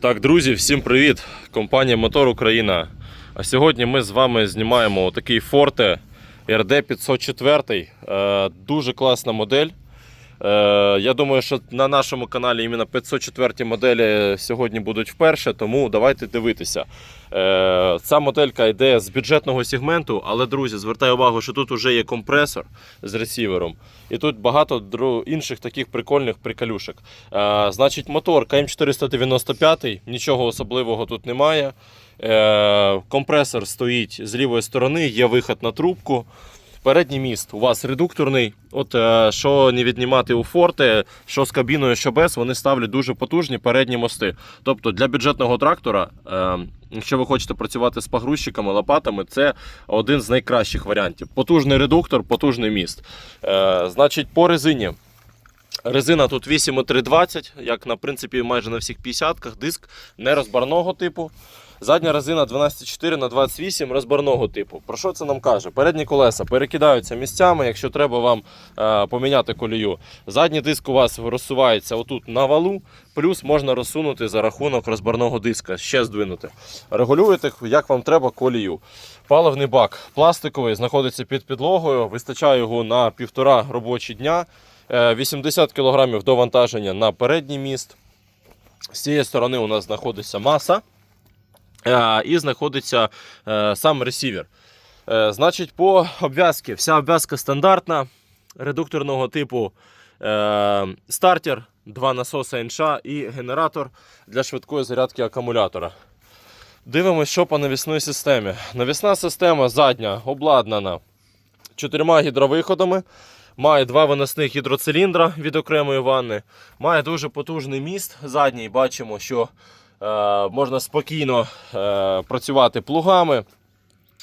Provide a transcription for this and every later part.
Так, друзі, всім привіт! Компанія Мотор Україна. А сьогодні ми з вами знімаємо такий Forte RD 504. Е, дуже класна модель. Е, я думаю, що на нашому каналі іменно 504 моделі сьогодні будуть вперше, тому давайте дивитися. Е, ця моделька йде з бюджетного сегменту, але, друзі, звертаю увагу, що тут вже є компресор з ресівером. І тут багато інших таких прикольних приколюшок. Е, значить, мотор КМ495, нічого особливого тут немає. Компресор стоїть з лівої сторони, є виход на трубку. Передній міст у вас редукторний. От е, що не віднімати у форте, що з кабіною, що без, вони ставлять дуже потужні передні мости. Тобто для бюджетного трактора, е, якщо ви хочете працювати з погрузчиками, лопатами, це один з найкращих варіантів. Потужний редуктор, потужний міст. Е, значить, по резині. Резина тут 8,320, як на принципі майже на всіх 50-ках. Диск не розбарного типу. Задня резина 12,4 на 28 розбарного типу. Про що це нам каже? Передні колеса перекидаються місцями, якщо треба вам е, поміняти колію. Задній диск у вас розсувається отут на валу, плюс можна розсунути за рахунок розбарного диска, ще здвинути. Регулюєте, як вам треба колію. Паливний бак пластиковий, знаходиться під підлогою, вистачає його на півтора робочі дня. Е, 80 кг до вантаження на передній міст. З цієї сторони у нас знаходиться маса. Е, І знаходиться е, сам ресівер. Е, Значить, по обв'язці. Вся обв'язка стандартна, редукторного типу стартер, два насоси НШ і генератор для швидкої зарядки акумулятора. Дивимось, що по навісній системі. Навісна система задня обладнана чотирма гідровиходами. Має два виносних гідроциліндра від окремої ванни. Має дуже потужний міст задній. Бачимо, що можна спокійно е, працювати плугами.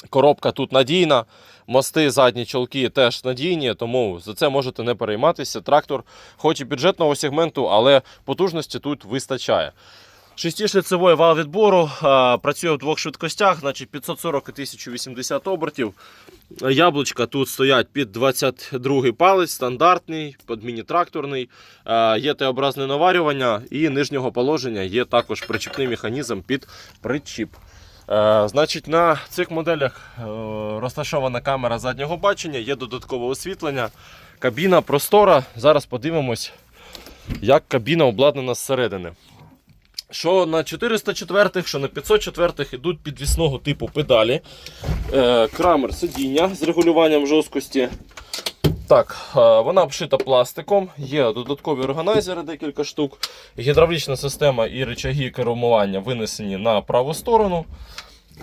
Коробка тут надійна, мости задні чолки теж надійні, тому за це можете не перейматися. Трактор, хоч і бюджетного сегменту, але потужності тут вистачає. Шестишліцевий вал відбору працює в двох швидкостях, значить 540 і 1080 обертів. Яблучка тут стоять під 22 палець, стандартний, під міні-тракторний. Є Т-образне наварювання і нижнього положення є також причіпний механізм під причіп. Значить, на цих моделях е, розташована камера заднього бачення, є додаткове освітлення. Кабіна простора. Зараз подивимось, як кабіна обладнана зсередини. Що на 404, що на 504 йдуть підвісного типу педалі. Е, крамер сидіння з регулюванням жорсткості. Так, е, вона обшита пластиком, є додаткові органайзери, декілька штук. Гідравлічна система і рычаги керування винесені на праву сторону.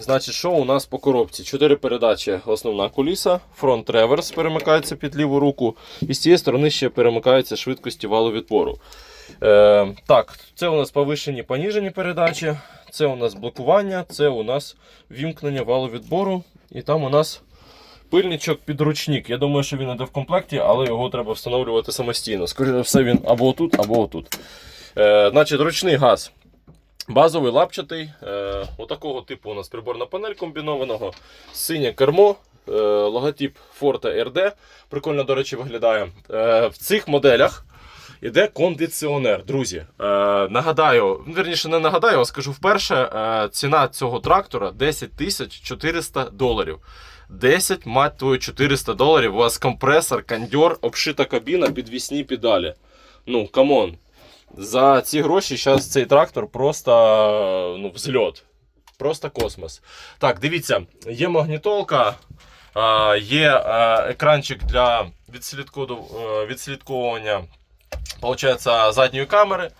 Значить, що у нас по коробці? Чотири передачі, основна куліса, фронт реверс перемикається під ліву руку, і з цієї сторони ще перемикаються швидкості валу відпору. Е, так, це у нас повишені поніжені передачі, це у нас блокування, це у нас вімкнення валу відбору, і там у нас пильничок підручник. Я думаю, що він іде в комплекті, але його треба встановлювати самостійно. Скоріше за все, він або отут, або отут. Е, значить, ручний газ. Базовий лапчатий. Е, отакого типу у нас приборна панель комбінованого. Синє кермо. Е, логотип Forte RD. Прикольно, до речі, виглядає. Е, в цих моделях іде кондиціонер. Друзі, е, нагадаю, вірніше, не нагадаю, а скажу вперше. Е, ціна цього трактора 10 тисяч 400 доларів. 10, мать твою, 400 доларів. У вас компресор, кондьор, обшита кабіна, підвісні педалі. Ну, камон. За ці гроші зараз цей трактор просто ну, взльот. Просто космос. Так, дивіться, є магнітолка, а, є а, екранчик для е, відслідковування получається, задньої камери.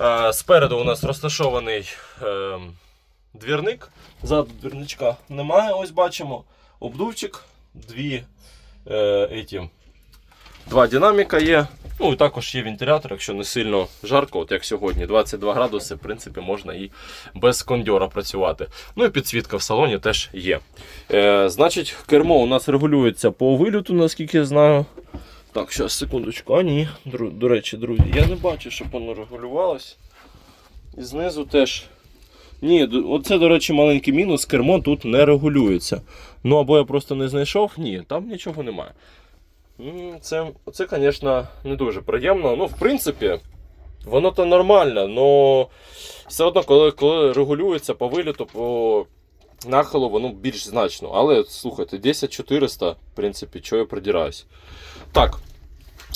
Е, Спереду у нас розташований е, двірник. Ззаду двірничка немає, ось бачимо. Обдувчик, дві, е, еті, два динаміка є. Ну і також є вентилятор, якщо не сильно жарко, от як сьогодні, 22 градуси, в принципі, можна і без кондьора працювати. Ну і підсвітка в салоні теж є. Е, значить, кермо у нас регулюється по вилюту, наскільки я знаю. Так, зараз, секундочку. А ні, дру- до речі, друзі, я не бачу, щоб воно регулювалось. І знизу теж. Ні, оце, до речі, маленький мінус, кермо тут не регулюється. Ну або я просто не знайшов, ні, там нічого немає. Це, це, звісно, не дуже приємно. Ну, в принципі, Воно то нормально, але все одно, коли, коли регулюється по виліту, по нахилу, воно більш значно. Але слухайте, 10400, в принципі, чого я придираюсь. Так,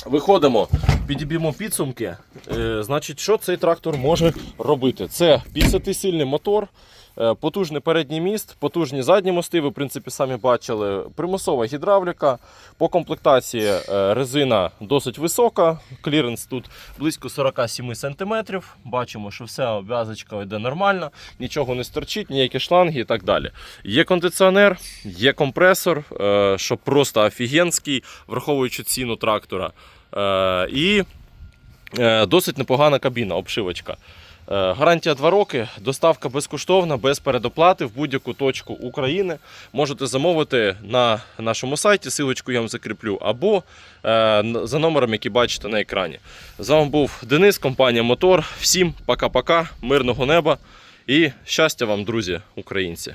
виходимо, підіб'ємо підсумки. Е, значить, що цей трактор може робити? Це 50-сильний мотор. Е, Потужний передній міст, потужні задні мости, ви в принципі самі бачили. Примусова гідравліка. По комплектації е, резина досить висока. Кліренс тут близько 47 см. Бачимо, що вся обв'язочка йде нормально, нічого не стерчить, ніякі шланги і так далі. Є кондиціонер, є компресор, е, що просто офігенський, враховуючи ціну трактора. І досить непогана кабіна, обшивочка. Е, Гарантія 2 роки, доставка безкоштовна, без передоплати в будь-яку точку України. Можете замовити на нашому сайті, силочку я вам закріплю, або е, за номером, який бачите на екрані. З вами був Денис, компанія Мотор. Всім пока-пока, мирного неба і щастя вам, друзі, українці!